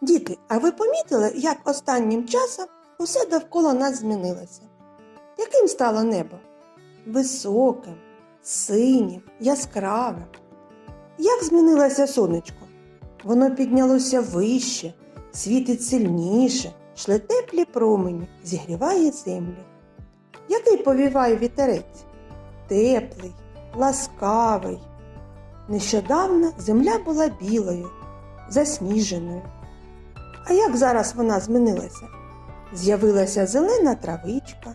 Діти, а ви помітили, як останнім часом усе довкола нас змінилося? Яким стало небо? Високим, синім, яскравим. Як змінилося сонечко? Воно піднялося вище, світить сильніше, шле теплі промені, зігріває землю. Який повіває вітерець? Теплий, ласкавий. Нещодавно земля була білою, засніженою. А як зараз вона змінилася? З'явилася зелена травичка,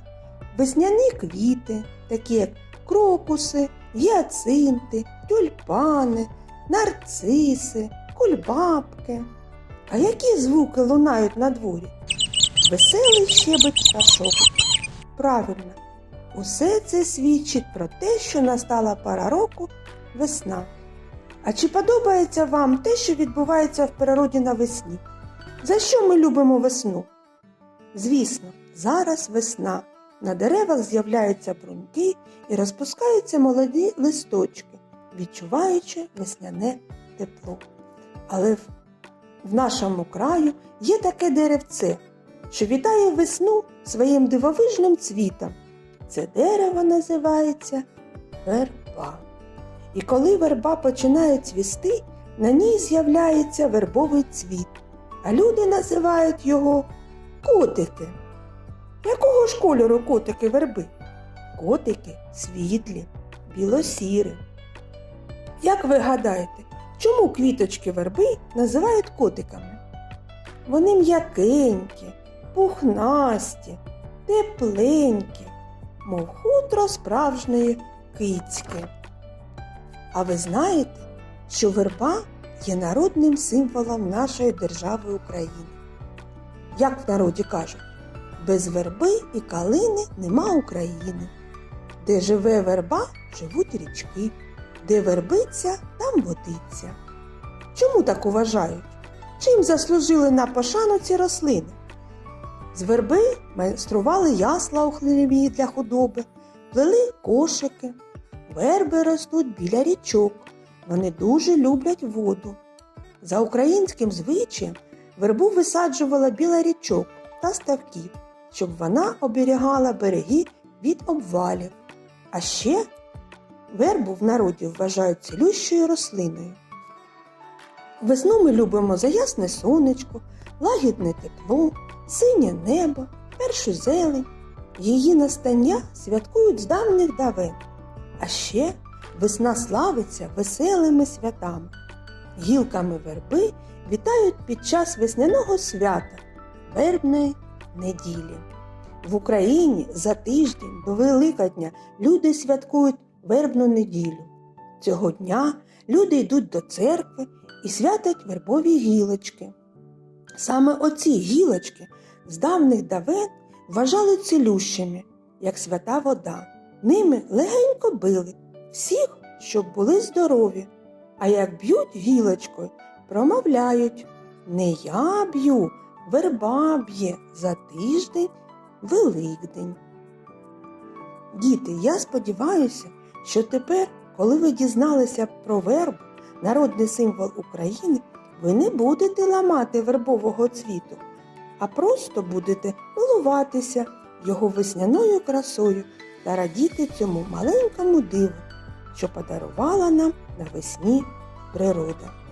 весняні квіти, такі як крокуси, гіацинти, тюльпани, нарциси, кульбабки. А які звуки лунають на дворі? Веселий щебет пташок. Правильно, усе це свідчить про те, що настала пора року весна. А чи подобається вам те, що відбувається в природі навесні? За що ми любимо весну? Звісно, зараз весна. На деревах з'являються бруньки і розпускаються молоді листочки, відчуваючи весняне тепло. Але в, в нашому краю є таке деревце, що вітає весну своїм дивовижним цвітом. Це дерево називається верба. І коли верба починає цвісти, на ній з'являється вербовий цвіт, а люди називають його котики. Якого ж кольору котики верби? Котики світлі, білосірі. Як ви гадаєте, чому квіточки верби називають котиками? Вони м'якенькі, пухнасті, тепленькі, мов хутро справжньої кицьки. А ви знаєте, що верба є народним символом нашої держави України? Як в народі кажуть, без верби і калини нема України. Де живе верба, живуть річки, де вербиться, там водиться. Чому так вважають? Чим заслужили на пошану ці рослини? З верби майстрували ясла у хліві для худоби, плели кошики. Верби ростуть біля річок. Вони дуже люблять воду. За українським звичаєм вербу висаджувала біля річок та ставків, щоб вона оберігала береги від обвалів. А ще вербу в народі вважають цілющою рослиною. Весну ми любимо за ясне сонечко, лагідне тепло, синє небо, першу зелень. Її настання святкують з давніх давен. А ще весна славиться веселими святами. Гілками верби вітають під час весняного свята вербної неділі. В Україні за тиждень до Великодня люди святкують вербну неділю. Цього дня люди йдуть до церкви і святять вербові гілочки. Саме оці гілочки з давних давен вважали цілющими, як свята вода. Ними легенько били всіх, щоб були здорові. А як б'ють гілочкою, промовляють не я б'ю, верба б'є за тиждень Великдень. Діти, я сподіваюся, що тепер, коли ви дізналися про вербу, народний символ України, ви не будете ламати вербового цвіту, а просто будете милуватися його весняною красою та радіти цьому маленькому диву, що подарувала нам навесні природа.